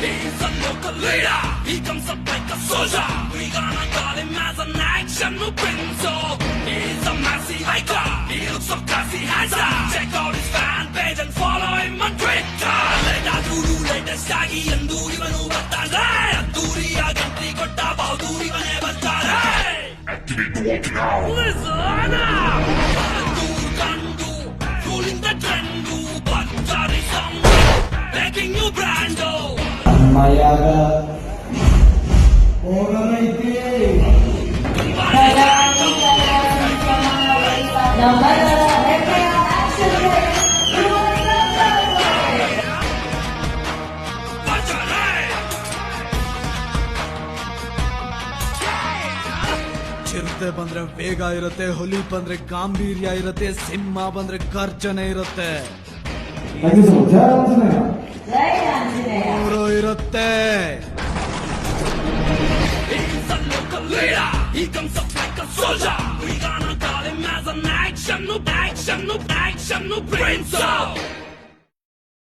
He's a local leader. He comes up like a soldier. We gonna call him as an action prince. Oh, he's a massive hiker. He looks so classy, handsome. Check out his fan page and follow him on Twitter. Later, Guru, latest ಆಗಿ ಎಂದೂರಿ ಇವನು ಬರ್ತಾನೆ ಅದ್ದೂರಿಯಾಗಿ entry ಕೊಟ್ಟ ಬಹುದೂರಿ ಮನೆ ಬರ್ತಾರೆ Activate the walking hour. Listen up! ಅಮ್ಮಯ್ಯಾಗ ಹೋಗಲೈತಿ ಚಿರತೆ ಬಂದ್ರೆ ವೇಗ ಇರುತ್ತೆ ಹುಲಿ ಬಂದ್ರೆ ಗಾಂಭೀರ್ಯ ಇರುತ್ತೆ ಸಿಂಹ ಬಂದ್ರೆ ಗರ್ಜನೆ ಇರುತ್ತೆ leader. He comes up like a soldier. We gonna call him as an action, no action, no action, no prince.